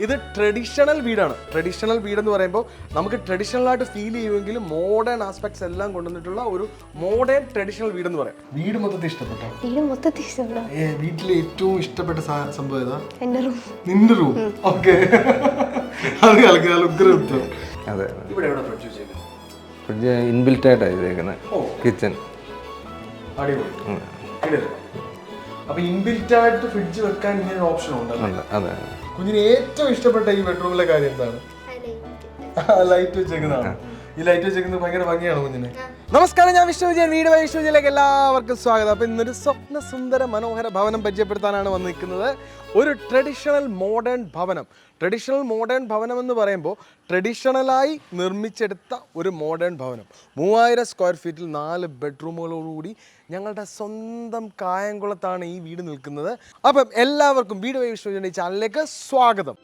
ഇത് ട്രഡീഷണൽ വീടാണ്. ട്രഡീഷണൽ വീട് എന്ന് പറയുമ്പോൾ നമുക്ക് ട്രഡീഷണൽ ആയിട്ട് ഫീൽ ചെയ്യുമെങ്കിലും മോഡേൺ ആസ്പെക്ട്സ് എല്ലാം കൊണ്ടുവന്നിട്ടുള്ള ഒരു മോഡേൺ ട്രഡീഷണൽ വീട് എന്ന് പറയാം. വീട് മൊത്തത്തിൽ ഇഷ്ടപ്പെട്ടോ? വീട് മൊത്തത്തിൽ ഇഷ്ടപ്പെടാം ഏ, വീട്ടിലെ ഏറ്റവും ഇഷ്ടപ്പെട്ട സംഭവം ഏതാ? എന്റെ റൂം. നിന്റെ റൂം? ഓക്കെ. അത് കളിക്കാൻ ഉഗ്ര അതെ. ഇവിടെ എവിടെ ഫ്രിഡ്ജ് വെച്ചേക്കുന്നത് ഫ്രിഡ്ജ് ഇൻബിൽറ്റ് ആയിട്ടാണ് ചെയ്തേക്കുന്നത്. കിച്ചൺ അടിപൊളി. അപ്പൊ ഇൻബിൽറ്റ് ആയിട്ട് ഫ്രിഡ്ജ് വെക്കാൻ ഇങ്ങനെ ഓപ്ഷൻ ഉണ്ട്. ഉണ്ട് അതെ. കുഞ്ഞിന് ഏറ്റവും ഇഷ്ടപ്പെട്ട ഈ ബെഡ്റൂമിലെ കാര്യം എന്താണ്? ലൈറ്റ് വെച്ചേക്കുന്നതാണ്. ഈ ലൈറ്റ് വെച്ചേക്കുന്നത് ഭയങ്കര ഭംഗിയാണ് കുഞ്ഞിന്. നമസ്കാരം ഞാൻ വിഷ്ണു വിജയൻ വീട് വൈ വിഷ്ണു വിജയിലേക്ക് എല്ലാവർക്കും സ്വാഗതം. അപ്പൊ ഇന്നൊരു സ്വപ്ന സുന്ദര മനോഹര ഭവനം പരിചയപ്പെടുത്താനാണ് വന്നിരിക്കുന്നത്. ഒരു ട്രഡീഷണൽ മോഡേൺ ഭവനം. ട്രഡീഷണൽ മോഡേൺ ഭവനം എന്ന് പറയുമ്പോൾ ട്രഡീഷണലായി നിർമ്മിച്ചെടുത്ത ഒരു മോഡേൺ ഭവനം. മൂവായിരം സ്ക്വയർ ഫീറ്റിൽ നാല് ബെഡ്റൂമുകളോടുകൂടി ഞങ്ങളുടെ സ്വന്തം കായംകുളത്താണ് ഈ വീട് നിൽക്കുന്നത്. അപ്പം എല്ലാവർക്കും വീട് വൈ വിഷ്ണു ചാനലിലേക്ക് സ്വാഗതം.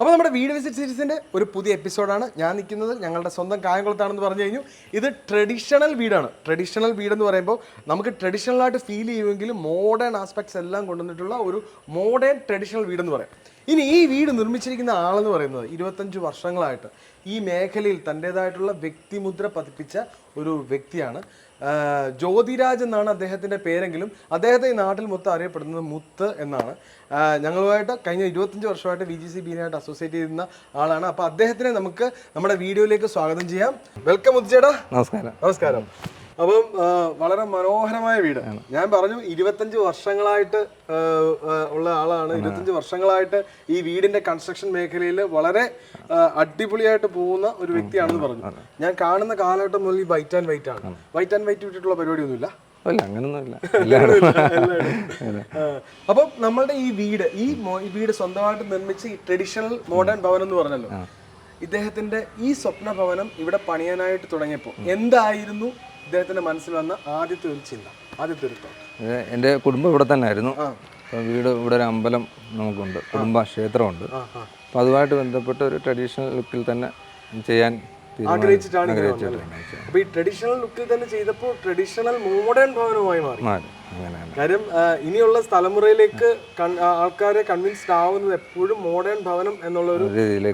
അപ്പോൾ നമ്മുടെ വീട് വിസിറ്റ് സീരീസിന്റെ ഒരു പുതിയ എപ്പിസോഡാണ്. ഞാൻ നിൽക്കുന്നത് ഞങ്ങളുടെ സ്വന്തം കായംകുളത്താണെന്ന് പറഞ്ഞു കഴിഞ്ഞു. ഇത് ട്രഡീഷണൽ വീടാണ്. ട്രഡീഷണൽ വീടെന്ന് പറയുമ്പോൾ നമുക്ക് ട്രഡീഷണൽ ആയിട്ട് ഫീൽ ചെയ്യുമെങ്കിലും മോഡേൺ ആസ്പെക്ട്സ് എല്ലാം കൊണ്ടുവന്നിട്ടുള്ള ഒരു മോഡേൺ ട്രഡീഷണൽ വീടെന്ന് പറയാം. ഇനി ഈ വീട് നിർമ്മിച്ചിരിക്കുന്ന ആളെന്ന് പറയുന്നത് ഇരുപത്തഞ്ച് വർഷങ്ങളായിട്ട് ഈ മേഖലയിൽ തന്റേതായിട്ടുള്ള വ്യക്തിമുദ്ര പതിപ്പിച്ച ഒരു വ്യക്തിയാണ്. ജ്യോതിരാജ് എന്നാണ് അദ്ദേഹത്തിന്റെ പേരെങ്കിലും അദ്ദേഹത്തെ ഈ നാട്ടിൽ മൊത്തം അറിയപ്പെടുന്നത് മുത്ത് എന്നാണ്. ഞങ്ങളുമായിട്ട് കഴിഞ്ഞ ഇരുപത്തഞ്ച് വർഷമായിട്ട് വി ജി സി ബീനായിട്ട് അസോസിയേറ്റ് ചെയ്യുന്ന ആളാണ്. അപ്പോൾ അദ്ദേഹത്തിനെ നമുക്ക് നമ്മുടെ വീഡിയോയിലേക്ക് സ്വാഗതം ചെയ്യാം. വെൽക്കം മുത്ത് ചേട്ടാ നമസ്കാരം. നമസ്കാരം. അപ്പം വളരെ മനോഹരമായ വീട്. ഞാൻ പറഞ്ഞു ഇരുപത്തഞ്ച് വർഷങ്ങളായിട്ട് ഉള്ള ആളാണ്. ഇരുപത്തഞ്ച് വർഷങ്ങളായിട്ട് ഈ വീടിന്റെ കൺസ്ട്രക്ഷൻ മേഖലയിൽ വളരെ അടിപൊളിയായിട്ട് പോകുന്ന ഒരു വ്യക്തിയാണെന്ന് പറഞ്ഞു. ഞാൻ കാണുന്ന കാലഘട്ടം മുതൽ ഈ വൈറ്റ് ആൻഡ് വൈറ്റ് ആണ്. വൈറ്റ് ആൻഡ് വൈറ്റ് വിട്ടിട്ടുള്ള പരിപാടിയൊന്നുമില്ല. അല്ല അങ്ങനൊന്നുമില്ല. അപ്പം നമ്മളുടെ ഈ വീട് ഈ വീട് സ്വന്തമായിട്ട് നിർമ്മിച്ച് ഈ ട്രഡീഷണൽ മോഡേൺ ഭവനം എന്ന് പറഞ്ഞല്ലോ. ഇദ്ദേഹത്തിന്റെ ഈ സ്വപ്ന ഭവനം ഇവിടെ പണിയാനായിട്ട് തുടങ്ങിയപ്പോൾ എന്തായിരുന്നു ഇദ്ദേഹത്തിന്റെ മനസ്സിൽ വന്ന ആദ്യത്തെ ഒരു ചിന്ത ആദ്യത്തെ ഒരു എന്റെ എന്റെ കുടുംബം ഇവിടെ തന്നെ ആയിരുന്നു അപ്പം വീട് ഇവിടെ ഒരു അമ്പലം നമുക്കുണ്ട്. കുടുംബ ക്ഷേത്രമുണ്ട്. അപ്പം അതുമായിട്ട് ബന്ധപ്പെട്ട ഒരു ട്രഡീഷണൽ ലുക്കിൽ തന്നെ ചെയ്യാൻ. ആഗ്രഹിച്ചിട്ടാണ് അപ്പൊ ഈ ട്രഡീഷണൽ ലുക്കിൽ തന്നെ ചെയ്തപ്പോൾ ട്രഡീഷണൽ മോഡേൺ ഭവനമായി മാറി. കാര്യം ഇനിയുള്ള തലമുറയിലേക്ക് ആൾക്കാരെ കൺവിൻസ്ഡ് ആവുന്നത് എപ്പോഴും മോഡേൺ ഭവനം എന്നുള്ള ഒരു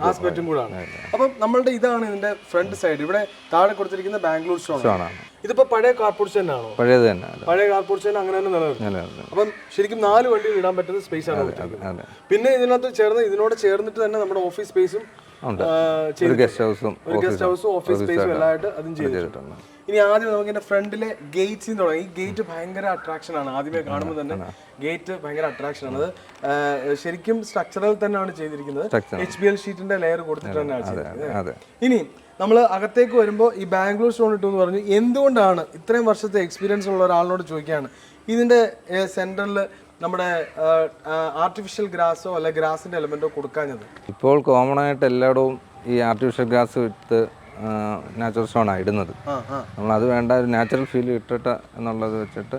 ആസ്പെക്റ്റും കൂടാണ്. അപ്പം നമ്മളുടെ ഇതാണ് ഇതിന്റെ ഫ്രണ്ട് സൈഡ് ഇവിടെ താഴെ കൊടുത്തിരിക്കുന്ന ബാംഗ്ലൂർ സ്റ്റോൺ ഇതിപ്പോ പഴയ കാർപോർട്സ് തന്നെയാണോ പഴയത് തന്നെ പഴയ തന്നെ അങ്ങനെ തന്നെ നിലനിർത്തും. അപ്പം ശരിക്കും നാല് വണ്ടിയിൽ ഇടാൻ പറ്റുന്ന സ്പേസ് ആണ് പിന്നെ ഇതിനകത്ത് ചേർന്ന് ഇതിനോട് ചേർന്നിട്ട് തന്നെ നമ്മുടെ ഓഫീസ് സ്പേസും ഗസ്റ്റ് ഹൗസും ഗസ്റ്റ് ഹൗസും ഓഫീസ് സ്പേസും എല്ലാമായിട്ട് അതും ചെയ്തിട്ടുണ്ട്. ഇനി ആദ്യം നമുക്ക് ഇതിന്റെ ഫ്രണ്ടിലെ ഗേറ്റ് നിന്ന് തുടങ്ങി. ഈ ഗേറ്റ് ഭയങ്കര അട്രാക്ഷൻ ആണ്. ആദ്യമേ കാണുമ്പോൾ തന്നെ ഗേറ്റ് ഭയങ്കര അട്രാക്ഷൻ ആണ്. അത് ശരിക്കും സ്ട്രക്ചറൽ തന്നെയാണ് ചെയ്തിരിക്കുന്നത്. എച്ച് ബി എൽ ഷീറ്റിന്റെ ലെയർ കൊടുത്തിട്ട് തന്നെയാണ് ചെയ്തിരിക്കുന്നത് ഇനി നമ്മൾ അകത്തേക്ക് വരുമ്പോൾ ഈ ബാംഗ്ലൂർ സ്റ്റോൺ ഇട്ടു എന്ന് പറഞ്ഞു. എന്തുകൊണ്ടാണ് ഇത്രയും വർഷത്തെ എക്സ്പീരിയൻസ് ഉള്ള ഒരാളിനോട് ചോദിക്കുകയാണ്. ഇതിന്റെ സെന്ററിൽ നമ്മുടെ ആർട്ടിഫിഷ്യൽ ഗ്രാസോ അല്ലെ ഗ്രാസിന്റെ എലമെന്റോ കൊടുക്കാഞ്ഞത്? ഇപ്പോൾ കോമൺ ആയിട്ട് എല്ലായിടവും ഈ ആർട്ടിഫിഷ്യൽ ഗ്രാസ് വിത്ത് നാച്ചുറൽ സോണാണ് ഇടുന്നത്. നമ്മൾ അത് വേണ്ട ഒരു നാച്ചുറൽ ഫീൽ ഇട്ടിട്ട് എന്നുള്ളത് വെച്ചിട്ട്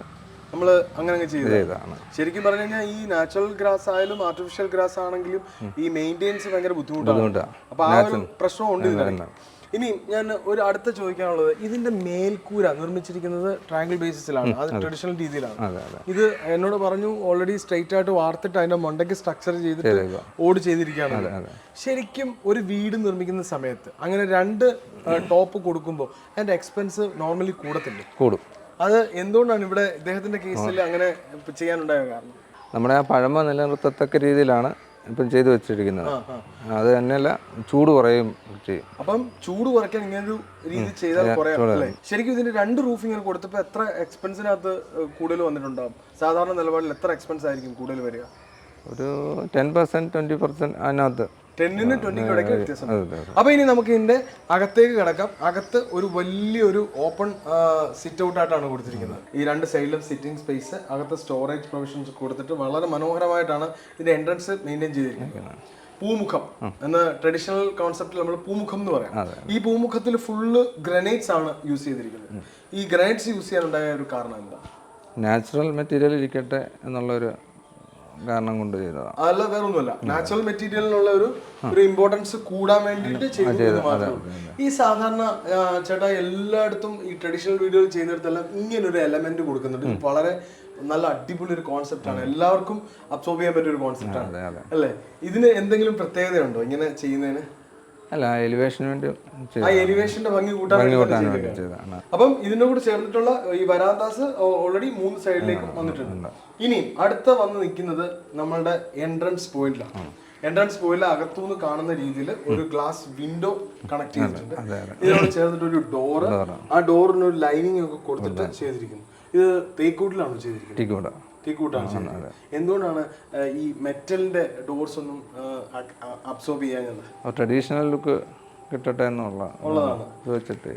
നമ്മൾ അങ്ങനെ അങ്ങ് ചെയ്തു ചെയ്തതാണ്. ശരിക്കും പറഞ്ഞു കഴിഞ്ഞാൽ ഈ നാച്ചുറൽ ഗ്രാസ് ആയാലും ആർട്ടിഫിഷ്യൽ ഗ്രാസ് ആണെങ്കിലും ഈ മെയിന്റെയിൻസ് ഭയങ്കര ബുദ്ധിമുട്ടാണ്. അപ്പൊ ആ ഒരു പ്രശ്നം ഉണ്ട്. ഇനി ഞാൻ ഒരു അടുത്ത ചോദിക്കാനുള്ളത് ഇതിന്റെ മേൽക്കൂര നിർമ്മിച്ചിരിക്കുന്നത് ട്രയാങ്കിൾ ബേസിസിലാണ് അത് ട്രഡീഷണൽ രീതിയിലാണ്. ഇത് എന്നോട് പറഞ്ഞു ഓൾറെഡി സ്ട്രെയിറ്റ് ആയിട്ട് വാർത്തിട്ട് അതിന്റെ മുണ്ടയ്ക്ക് സ്ട്രക്ചർ ചെയ്തിട്ട് ഓട് ചെയ്തിരിക്കുകയാണ്. ശരിക്കും ഒരു വീട് നിർമ്മിക്കുന്ന സമയത്ത് അങ്ങനെ രണ്ട് ടോപ്പ് കൊടുക്കുമ്പോൾ അതിന്റെ എക്സ്പെൻസ് നോർമലി കൂടത്തില്ല? കൂടും. അത് എന്തുകൊണ്ടാണ് ഇവിടെ ഇദ്ദേഹത്തിന്റെ കേസിൽ അങ്ങനെ ചെയ്യാനുണ്ടായ കാരണം? നമ്മുടെ ആ പഴമ നിലനിർത്തത്തക്ക രീതിയിലാണ് ഇപ്പം ചെയ്തു വെച്ചിരിക്കുന്നത്. അത് തന്നെയല്ല ചൂട് കുറയും ചെയ്യും. അപ്പം ചൂട് കുറയ്ക്കാൻ ഇങ്ങനൊരു രീതി ചെയ്താൽ കുറയാം ശരിക്കും ഇതിന്റെ രണ്ട് റൂഫ് ഇങ്ങനെ കൊടുത്തപ്പോൾ എത്ര എക്സ്പെൻസിനകത്ത് കൂടുതൽ വന്നിട്ടുണ്ടാകും സാധാരണ നിലപാടിൽ എത്ര എക്സ്പെൻസ് ആയിരിക്കും കൂടുതൽ വരിക? ഒരു ടെൻ പെർസെന്റ് ട്വന്റി പെർസെന്റ് അതിനകത്ത്. ടെന്നിന് ട്വന്റിക്കും ഇടയ്ക്ക് വ്യത്യാസം. അപ്പൊ ഇനി നമുക്ക് ഇതിന്റെ അകത്തേക്ക് കിടക്കാം. അകത്ത് ഒരു വലിയൊരു ഓപ്പൺ സിറ്റ് ഔട്ട് ആയിട്ടാണ് കൊടുത്തിരിക്കുന്നത്. ഈ രണ്ട് സൈഡിലും സിറ്റിംഗ് സ്പേസ് അകത്ത് സ്റ്റോറേജ് പ്രൊവിഷൻസ് കൊടുത്തിട്ട് വളരെ മനോഹരമായിട്ടാണ് ഇതിന്റെ എൻട്രൻസ് മെയിന്റെയിൻ ചെയ്തിരിക്കുന്നത്. പൂമുഖം എന്ന ട്രഡീഷണൽ കോൺസെപ്റ്റിൽ നമ്മൾ പൂമുഖം എന്ന് പറയാം. ഈ പൂമുഖത്തിൽ ഫുള്ള് ഗ്രനൈറ്റ്സ് ആണ് യൂസ് ചെയ്തിരിക്കുന്നത്. ഈ ഗ്രനൈറ്റ്സ് യൂസ് ചെയ്യാനുണ്ടായ ഒരു കാരണം എന്താ? നാച്ചുറൽ മെറ്റീരിയൽ ഇരിക്കട്ടെ എന്നുള്ളൊരു കാരണം കൊണ്ട് ചെയ്തതാണ് അല്ല വേറെ ഒന്നുമല്ല നാച്ചുറൽ മെറ്റീരിയലിനുള്ള ഒരു ഒരു ഇമ്പോർട്ടൻസ് കൂടാൻ വേണ്ടിയിട്ട് ചെയ്തത് മാത്രമേ ഈ സാധാരണ ചേട്ടാ എല്ലായിടത്തും ഈ ട്രഡീഷണൽ വീഡിയോ ചെയ്യുന്നിടത്തെല്ലാം ഇങ്ങനെ ഒരു എലമെന്റ് കൊടുക്കുന്നുണ്ട് വളരെ നല്ല അടിപൊളി ഒരു കോൺസെപ്റ്റ് ആണ്. എല്ലാവർക്കും അബ്സോർബ് ചെയ്യാൻ പറ്റിയ ഒരു കോൺസെപ്റ്റ് ആണ്. അല്ലേ? ഇതിന് എന്തെങ്കിലും പ്രത്യേകതയുണ്ടോ ഇങ്ങനെ ചെയ്യുന്നതിന്? അല്ല എലിവേഷന് വേണ്ടി ആ എലിവേഷന്റെ ഭംഗി കൂട്ടാൻ വേണ്ടി കൂട്ടാൻ വേണ്ടി ചെയ്തതാണ്. അപ്പം ഇതിനോട് ചേർന്നിട്ടുള്ള ഈ വരാന്താസ് ഓൾറെഡി മൂന്ന് സൈഡിലേക്കും വന്നിട്ടുണ്ട്. ഇനി അടുത്ത വന്ന് നിൽക്കുന്നത് നമ്മളുടെ എൻട്രൻസ് പോയിന്റിലാണ് എൻട്രൻസ് പോയിന്റിൽ അകത്തുനിന്ന് കാണുന്ന രീതിയിൽ ഒരു ഗ്ലാസ് വിൻഡോ കണക്ട് ചെയ്തിട്ടുണ്ട്. ഇതിനോട് ചേർന്നിട്ട് ഒരു ഡോറ് ആ ഡോറിന് ഒരു ലൈനിങ് ഒക്കെ കൊടുത്തിട്ട് ചെയ്തിരിക്കുന്നു. ഇത് തേക്കൂട്ടിലാണോ ചെയ്തിരിക്കുന്നത്? തേക്കൂട്ടാണ് ചെയ്തിരിക്കുന്നത് എന്തുകൊണ്ടാണ് ഈ മെറ്റലിന്റെ ഡോർസ് ഒന്നും അബ്സോർബ് ചെയ്യാഞ്ഞത്? ട്രഡീഷണൽ ലുക്ക് കിട്ടട്ടെ എന്നുള്ള. വെച്ചിട്ട്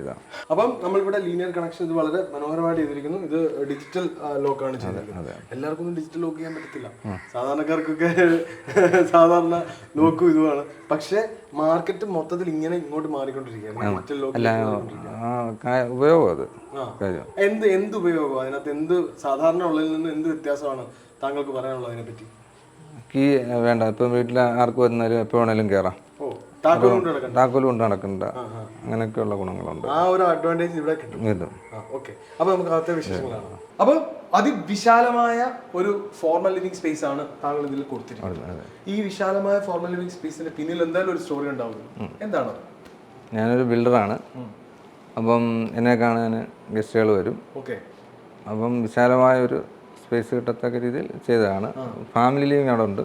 അപ്പം നമ്മളിവിടെ ലീനിയർ കണക്ഷൻ ഇത് വളരെ മനോഹരമായിട്ട് ചെയ്തിരിക്കുന്നു. ഇത് ഡിജിറ്റൽ ലോക്ക് ആണ് ചെയ്തിരിക്കുന്നത് എല്ലാവർക്കും ഡിജിറ്റൽ ലോക്ക് ചെയ്യാൻ പറ്റത്തില്ല. സാധാരണക്കാർക്കൊക്കെ സാധാരണ ലോക്കും ഇതുമാണ്. പക്ഷേ മാർക്കറ്റ് മൊത്തത്തിൽ ഇങ്ങനെ ഇങ്ങോട്ട് മാറിക്കൊണ്ടിരിക്കുകയാണ്. ഡിജിറ്റൽ ലോക്ക് ഉപയോഗം അത്. എന്ത് എന്ത് ഉപയോഗം? അതിനകത്ത് എന്ത് സാധാരണ ഉള്ളതിൽ നിന്ന് എന്ത് വ്യത്യാസമാണ് താങ്കൾക്ക് പറയാനുള്ളത് അതിനെ പറ്റി കീ വേണ്ട. ഇപ്പം വീട്ടിൽ ആർക്ക് വരുന്നാലും എപ്പോൾ വേണേലും കയറാം താക്കോൽ കൊണ്ട് നടക്കണ്ട അങ്ങനെയൊക്കെയുള്ള ഗുണങ്ങളുണ്ട്. ആ ഒരു അഡ്വാന്റേജ് ഇവിടെ കിട്ടും. ഓക്കെ അപ്പൊ നമുക്ക് അകത്തെ വിശേഷങ്ങളാണ്. അപ്പൊ അതിവിശാലമായ ഒരു ഫോർമൽ ലിവിംഗ് സ്പേസ് ആണ് താങ്കൾ ഇതിൽ കൊടുത്തിരിക്കുന്നത്. ഈ വിശാലമായ ഫോർമൽ ലിവിംഗ് സ്പേസിന്റെ പിന്നിൽ എന്തായാലും ഒരു സ്റ്റോറി ഉണ്ടാവും എന്താണ് ഞാനൊരു ബിൽഡറാണ് അപ്പം എന്നെ കാണാൻ ഗസ്റ്റുകൾ വരും. ഓക്കെ അപ്പം വിശാലമായ ഒരു സ്പേസ് കിട്ടത്തക്ക രീതിയിൽ ചെയ്തതാണ്. ഫാമിലി ലിവിങ് അവിടെ ഉണ്ട്.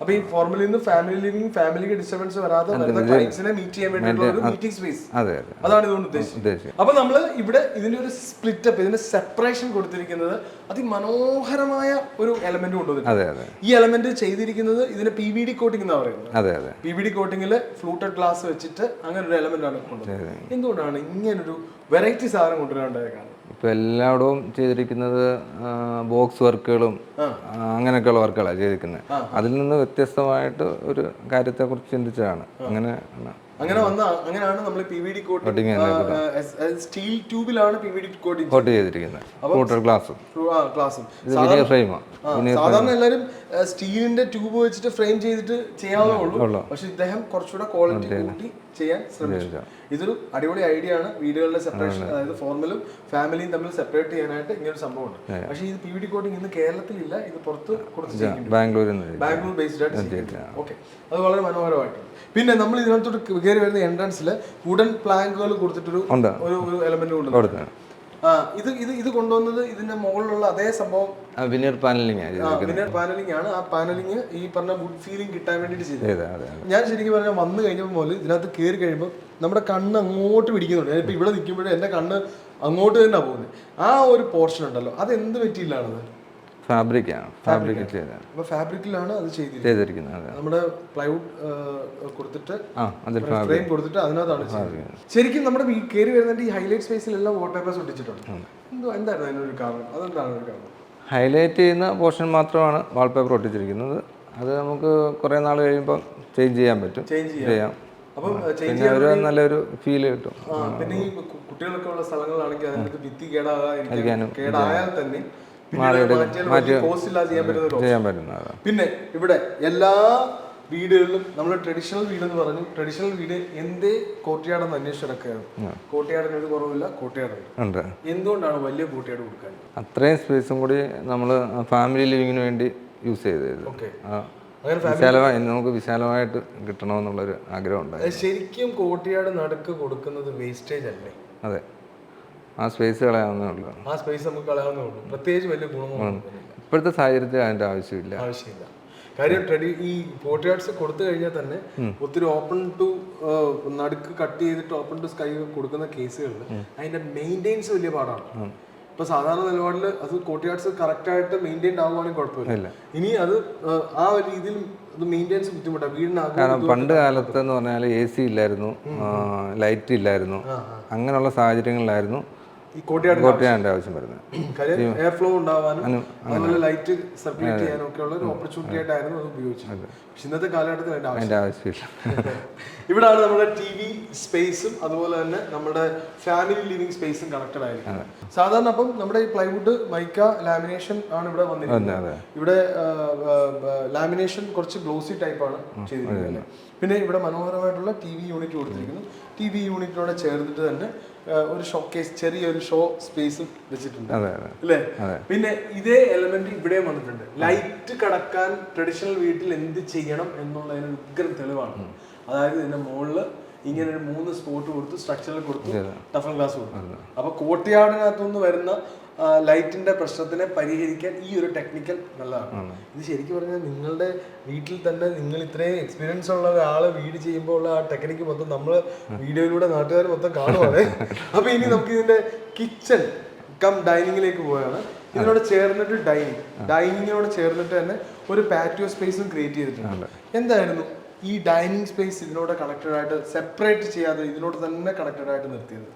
അപ്പൊ ഈ ഫോർമലിൽ നിന്ന് ഫാമിലി ലിവിംഗ് ഫാമിലിക്ക് ഡിസ്റ്റർബൻസ് വരാതെ ക്ലയൻസിനെ മീറ്റ് ചെയ്യാൻ വേണ്ടിയിട്ടുള്ള ഒരു മീറ്റിംഗ് സ്പേസ് അതെ അതെ അതാണ് ഇതുകൊണ്ട് ഉദ്ദേശിച്ചത്. അപ്പൊ നമ്മൾ ഇവിടെ ഇതിന്റെ ഒരു സ്പ്ലിറ്റ് അപ്പ് ഇതിന്റെ സെപ്പറേഷൻ കൊടുത്തിരിക്കുന്നത് അതിമനോഹരമായ ഒരു എലമെന്റ് കൊണ്ടുവന്നിട്ടുണ്ട് ഈ എലമെന്റ് ചെയ്തിരിക്കുന്നത് ഇതിന്റെ പി വി ഡി കോട്ടിംഗ് എന്ന് പറയുന്നത്. പി വി ഡി കോട്ടിങ്ങിൽ ഫ്ലൂട്ടഡ് ഗ്ലാസ് വെച്ചിട്ട് അങ്ങനെ ഒരു എലമെന്റ് ആണ് കൊണ്ടുവന്നത്. എന്തുകൊണ്ടാണ് ഇങ്ങനൊരു വെറൈറ്റി സാധനം കൊണ്ടുവരാണ്ടായ കാരണം? ഇപ്പോൾ എല്ലായിടവും ചെയ്തിരിക്കുന്നത് ബോക്സ് വർക്കുകളും അങ്ങനെയൊക്കെയുള്ള വർക്കുകളാണ് ചെയ്തിരിക്കുന്നത്. അതിൽ നിന്ന് വ്യത്യസ്തമായിട്ട് ഒരു കാര്യത്തെക്കുറിച്ച് ചിന്തിച്ചതാണ്. അങ്ങനെ. അങ്ങനെ വന്ന അങ്ങനെയാണ് നമ്മൾ P V D coating steel ട്യൂബിലാണ് P V D coating coat ചെയ്തിരിക്കുന്നത്. ഗ്ലാസും സാധാരണ എല്ലാവരും സ്റ്റീലിന്റെ ട്യൂബ് വെച്ചിട്ട് ഫ്രെയിം ചെയ്തിട്ട് ചെയ്യാവുന്നേ ഉള്ളൂ. പക്ഷെ ഇദ്ദേഹം കുറച്ചുകൂടെ ക്വാളിറ്റി കൂട്ടി ചെയ്യാൻ ശ്രമിച്ചു. ഇതൊരു അടിപൊളി ഐഡിയ ആണ്. വീടുകളുടെ സെപ്പറേഷൻ അതായത് ഫോർമലും ഫാമിലിയും തമ്മിൽ സെപ്പറേറ്റ് ചെയ്യാനായിട്ട് ഇങ്ങനെ ഒരു സംഭവമുണ്ട് പക്ഷെ ഇത് പി വി ഡി കോട്ടിംഗ് ഇന്ന് കേരളത്തിൽ ഇല്ല ഇത് പുറത്ത് കൊടുത്ത് ബാംഗ്ലൂർ ബാംഗ്ലൂർ ബേസ്ഡ് ആയിട്ട് ഓക്കെ അത് വളരെ മനോഹരമായിട്ട് പിന്നെ നമ്മൾ ഇതിനകത്തോട്ട് കയറി വരുന്ന എൻട്രൻസിൽ വുഡൻ പ്ലാങ്കുകൾ കൊടുത്തിട്ടൊരു ഒരു എലമെന്റ് ഇത് ഇത് ഇത് കൊണ്ടുവന്നത് ഇതിന്റെ മുകളിലുള്ള അതേ സംഭവം. വിനർ പാനലിംഗ് ആണ് ചെയ്തത് പാനലിംഗ് ആണ്. ആ പാനലിംഗ് ഈ പറഞ്ഞ ഗുഡ് ഫീലിംഗ് കിട്ടാൻ വേണ്ടിയിട്ട് ചെയ്തത്. ഞാൻ ശരിക്കും പറഞ്ഞാൽ വന്നു കഴിഞ്ഞപ്പോൾ മുതൽ ഇതിനകത്ത് കയറി കഴിയുമ്പോൾ നമ്മുടെ കണ്ണ് അങ്ങോട്ട് പിടിക്കുന്നുണ്ട്. ഞാനിപ്പോൾ ഇവിടെ നിൽക്കുമ്പോഴേ എന്റെ കണ്ണ് അങ്ങോട്ട് തന്നെ പോകുന്നത് ആ ഒരു പോർഷൻ ഉണ്ടല്ലോ. അത് എന്ത് മെറ്റീരിയലാണത് ഫാബ്രിക്കാണ് ഫാബ്രിക് ചെയ്തത് അപ്പോൾ ഫാബ്രിക്കിലാണ് അത് ചെയ്തിരിക്കുന്നത്. നമ്മുടെ പ്ലൈവുഡ് കൊടുത്തിട്ട് ഫ്രെയിം കൊടുത്തിട്ട് അതിനകത്താണ് ശരിക്കും നമ്മുടെ ഈ കയറി വരുന്നതിന്റെ ഈ ഹൈലൈറ്റ് സ്പേസിലെല്ലാം വാൾ പേപ്പേഴ്സ് ഒട്ടിച്ചിട്ടുണ്ട് എന്തോ എന്തായിരുന്നു അതിനൊരു കാരണം? അതെന്താണ് ഒരു കാരണം? ഹൈലൈറ്റ് ചെയ്യുന്ന പോർഷൻ മാത്രമാണ് വാൾപേപ്പർ ഒട്ടിച്ചിരിക്കുന്നത്. അത് നമുക്ക് കുറേ നാൾ കഴിയുമ്പോൾ ചേഞ്ച് ചെയ്യാൻ പറ്റും. ചെയ്യാം. പിന്നെ ഒരു നല്ലൊരു ഫീൽ കിട്ടും. പിന്നെ ഈ കുട്ടികളൊക്കെ ഉള്ള സ്ഥലങ്ങളാണെങ്കിൽ അതിനകത്ത് ഭിത്തി കേടാകാൻ കേടായാൽ തന്നെ ചെയ്യാൻ പറ്റുന്നത് പിന്നെ ഇവിടെ എല്ലാ വീടുകളിലും നമ്മൾ ട്രഡീഷണൽ വീട് എന്ന് പറഞ്ഞു ട്രഡീഷണൽ വീട് എന്തേ കോട്ടയാടെന്ന് അന്വേഷിച്ചിടക്കുകയാണ് കോട്ടയാടിന് ഒരു കുറവില്ല കോട്ടയാടുണ്ട്. ഉണ്ട്. എന്തുകൊണ്ടാണ് വലിയ കോട്ടയാട് കൊടുക്കാൻ അത്രയും സ്പേസും കൂടി നമ്മൾ ഫാമിലി ലിവിങ്ങിന് വേണ്ടി യൂസ് ചെയ്തത്. വിശാലമായി നമുക്ക് വിശാലമായിട്ട് കിട്ടണമെന്നുള്ളൊരു ആഗ്രഹം ഉണ്ടായി ശരിക്കും കോട്ടയാട് നടുക്ക് കൊടുക്കുന്നത് വേസ്റ്റേജ് അല്ലേ? അതെ. ആ സ്പേസ് കളയാവുന്നേ ഉള്ളൂ. ആ സ്പേസ് നമുക്ക് കളയാവുന്നേ ഉള്ളൂ. പ്രത്യേകിച്ച് വലിയ ഗുണമൊന്നും. ഇപ്പോഴത്തെ സാഹചര്യത്തിൽ അതിന്റെ ആവശ്യമില്ല. ആവശ്യമില്ല. കാര്യം ട്രഡി ഈ കോട്ടയാർട്സ് കൊടുത്തു കഴിഞ്ഞാൽ തന്നെ ഒത്തിരി ഓപ്പൺ ടു നടുക്ക് കട്ട് ചെയ്തിട്ട് ഓപ്പൺ ടു സ്കൈ കൊടുക്കുന്ന കേസുകളിൽ അതിന്റെ മെയിന്റെയിൻസ് വലിയ പാടാണ്. ഇപ്പൊ സാധാരണ നിലപാടിൽ അത് കോട്ടിയാർട്സ് കറക്റ്റ് ആയിട്ട് മെയിന്റെയിൻ ആവുകയാണെങ്കിൽ കുഴപ്പമില്ല. ഇനി അത് ആ, ആ ഒരു രീതിയിൽ അത് മെയിന്റെയിൻസ് ബുദ്ധിമുട്ടാണ്. വീടിനകം പണ്ട് കാലത്ത് എന്ന് പറഞ്ഞാൽ എ സി ഇല്ലായിരുന്നു. ലൈറ്റ് ഇല്ലായിരുന്നു. അങ്ങനെയുള്ള സാഹചര്യങ്ങളിലായിരുന്നു. ഈ കോട്ടയാട് കോട്ടയാന്റെ ആവശ്യം വരുന്നത്. കാര്യം എയർ ഫ്ലോ ഉണ്ടാവാനും അതുപോലെ ലൈറ്റ് സർക്കുലേറ്റ് ചെയ്യാനും ഒക്കെ ഉള്ള ഒരു ഓപ്പർച്യൂണിറ്റി ആയിട്ടായിരുന്നു അത് ഉപയോഗിച്ചത്. പക്ഷെ ഇന്നത്തെ കാലഘട്ടത്തിൽ അതിന്റെ ആവശ്യമില്ല. ഇവിടാണ് നമ്മുടെ ടി വി സ്പേസും അതുപോലെ തന്നെ നമ്മുടെ ഫാമിലി ലിവിംഗ് സ്പേസും കണക്റ്റഡ് ആയിരിക്കും സാധാരണ അപ്പം നമ്മുടെ ഈ പ്ലൈവുഡ് മൈക്ക ലാമിനേഷൻ ആണ് ഇവിടെ വന്നിരിക്കുന്നത്. ഇവിടെ ലാമിനേഷൻ കുറച്ച് ഗ്ലോസി ടൈപ്പ് ആണ് ചെയ്തിരിക്കുന്നത്. പിന്നെ ഇവിടെ മനോഹരമായിട്ടുള്ള ടി വി യൂണിറ്റ് കൊടുത്തിരിക്കുന്നു. ടി വി യൂണിറ്റിനോട് ചേർന്നിട്ട് തന്നെ ഒരു ഷോ കേസ് ചെറിയൊരു ഷോ സ്പേസും വെച്ചിട്ടുണ്ട്. അല്ലേ? പിന്നെ ഇതേ എലമെന്റ് ഇവിടെയും വന്നിട്ടുണ്ട്. ലൈറ്റ് കടക്കാൻ ട്രഡീഷണൽ വീട്ടിൽ എന്ത് ചെയ്യണം എന്നുള്ളതിന് ഉഗ്രം തെളിവാണ്. അതായത് ഇതിന്റെ മുകളിൽ ഇങ്ങനെ ഒരു മൂന്ന് സ്പോട്ട് കൊടുത്തു സ്ട്രക്ചറിൽ കൊടുത്തു ടഫൻ ഗ്ലാസ് കൊടുത്തു അപ്പൊ കോട്ടയാടിനകത്തുനിന്ന് വരുന്ന ലൈറ്റിന്റെ പ്രശ്നത്തിനെ പരിഹരിക്കാൻ ഈ ഒരു ടെക്നിക്കൽ നല്ലതാണ്. ഇത് ശരിക്കും പറഞ്ഞാൽ നിങ്ങളുടെ വീട്ടിൽ തന്നെ നിങ്ങൾ ഇത്രയും എക്സ്പീരിയൻസ് ഉള്ള ഒരാൾ വീട് ചെയ്യുമ്പോൾ ഉള്ള ആ ടെക്നിക്ക് മൊത്തം നമ്മൾ വീഡിയോയിലൂടെ നാട്ടുകാർ മൊത്തം കാണുവാണ്. അപ്പൊ ഇനി നമുക്ക് ഇതിന്റെ കിച്ചൺ കം ഡൈനിങ്ങിലേക്ക് പോവുകയാണ്. ഇതിനോട് ചേർന്നിട്ട് ഡൈനിങ് ഡൈനിങ്ങിനോട് ചേർന്നിട്ട് തന്നെ ഒരു പാറ്റിയോ സ്പേസും ക്രിയേറ്റ് ചെയ്തിട്ടുണ്ട്. എന്തായിരുന്നു? ഈ ഡൈനിങ് സ്പേസ് ഇതിനോട് കണക്റ്റഡ് ആയിട്ട് സെപ്പറേറ്റ് ചെയ്യാതെ ഇതിനോട് തന്നെ കണക്റ്റഡ് ആയിട്ട് നിർത്തിയത്.